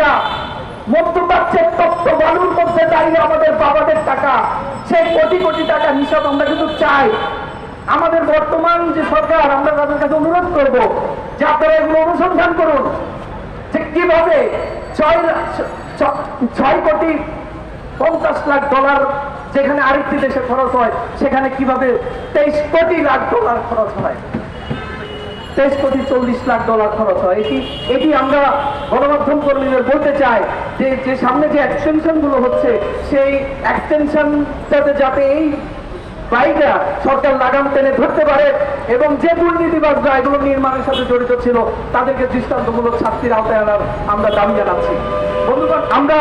টাকা। মধ্যপ্রাচ্যের তত্ত্ব বালুর মধ্যে দাঁড়িয়ে আমাদের বাবাদের টাকা। সেই কোটি কোটি টাকা হিসাব আমরা কিন্তু চাই। আমাদের বর্তমান যে সরকার, আমরা তাদের কাছে অনুরোধ করব, যে আপনারা এগুলো অনুসন্ধান করুন। যে কীভাবে ছয় ছয় কোটি পঞ্চাশ লাখ ডলার যেখানে আরেকটি দেশে খরচ হয়, সেখানে কীভাবে তেইশ কোটি লাখ ডলার খরচ হয়? তেইশ কোটি চল্লিশ লাখ ডলার খরচ হয়। এটি এটি আমরা গণমাধ্যম কর্মীদের বলতে চাই যে যে সামনে যে এক্সটেনশনগুলো হচ্ছে, সেই এক্সটেনশনটাতে যাতে এই বাইকরা সরকার লাগাম টেনে ধরতে পারে এবং যে দুর্নীতিবাজরা এগুলো নির্মাণের সাথে জড়িত ছিল, তাদেরকে দৃষ্টান্তমূলক শাস্তির আওতায় আনার আমরা দাবি জানাচ্ছি। বন্ধুগণ, আমরা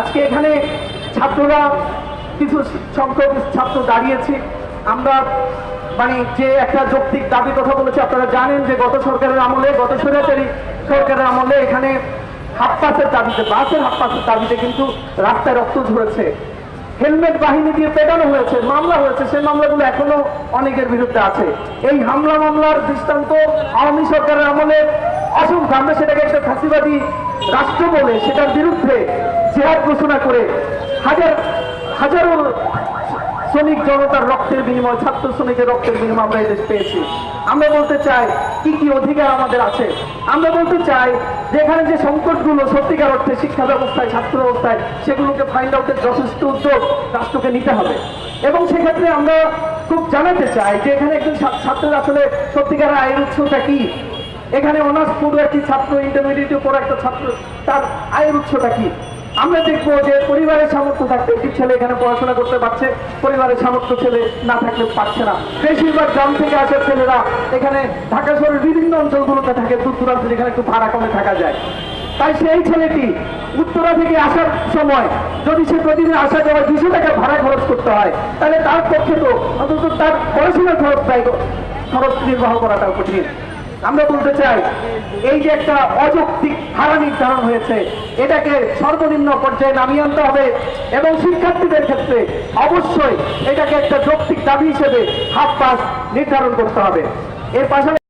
আজকে এখানে ছাত্ররা কিছু সংখ্যক ছাত্র দাঁড়িয়েছি। আমরা মানে যে একটা যৌক্তিক দাবি কথা বলেছে, আপনারা জানেন যে গত সরকারের আমলে, গত স্বৈরাচারী সরকারের আমলে এখানে হাফ পাসের দাবিতে, বাসের হাফ পাসের দাবিতে কিন্তু রাস্তায় রক্ত ঝরেছে। হেলমেট বাহিনী দিয়ে পেটানো হয়েছে, মামলা হয়েছে, সেই মামলাগুলো এখনও অনেকের বিরুদ্ধে আছে। এই হামলা মামলার দৃষ্টান্ত আওয়ামী সরকারের আমলে অসংখ্য। আমরা সেটাকে একটা ফাঁসিবাদী রাষ্ট্র বলে, সেটার বিরুদ্ধে জেহাদ ঘোষণা করে হাজার হাজারো শ্রমিক জনতার রক্তের বিনিময়, ছাত্র শ্রমিকের রক্তের বিনিময় আমরা এই দেশ পেয়েছি। আমরা বলতে চাই, কি কি অধিকার আমাদের আছে? আমরা বলতে চাই যে এখানে যে সংকটগুলো সত্যিকার অর্থে শিক্ষা ব্যবস্থায়, ছাত্র ব্যবস্থায়, সেগুলোকে ফাইন্ড আউটের যথেষ্ট উদ্যোগ রাষ্ট্রকে নিতে হবে। এবং সেক্ষেত্রে আমরা খুব জানাতে চাই যে এখানে একজন ছাত্রের আসলে সত্যিকার আয়ের উৎসটা কি? এখানে অনার্স পড়ুয়া একটি ছাত্র ইন্টারমিডিয়েটে পড়া একটা ছাত্র, তার আয়ের উৎসটা কি? আমরা দেখব যে পরিবারের সামর্থ্য থাকতে একটি ছেলে এখানে পড়াশোনা করতে পারছে, পরিবারের সামর্থ্য ছেলে না থাকলে পারছে না। বেশিরভাগ গ্রাম থেকে আসা ছেলেরা। এখানে ঢাকা শহরের বিভিন্ন অঞ্চলগুলোতে থাকে, দূর দূরান্ত যেখানে একটু ভাড়া কমে থাকা যায়। তাই সেই ছেলেটি উত্তরা থেকে আসার সময় যদি সে প্রতিদিন আসা যাওয়া দুশো টাকা ভাড়া খরচ করতে হয়, তাহলে তার পক্ষে তো অন্তত তার পড়াশোনার খরচ খরচ নির্বাহ করাটাও কঠিন। আমরা বলতে চাই, এই যে একটা অযৌক্তিক ধারা নির্ধারণ হয়েছে, এটাকে সর্বনিম্ন পর্যায়ে নামিয়ে আনতে হবে এবং শিক্ষার্থীদের ক্ষেত্রে অবশ্যই এটাকে একটা যৌক্তিক দাবি হিসেবে হাফ পাস নির্ধারণ করতে হবে। এর পাশাপাশি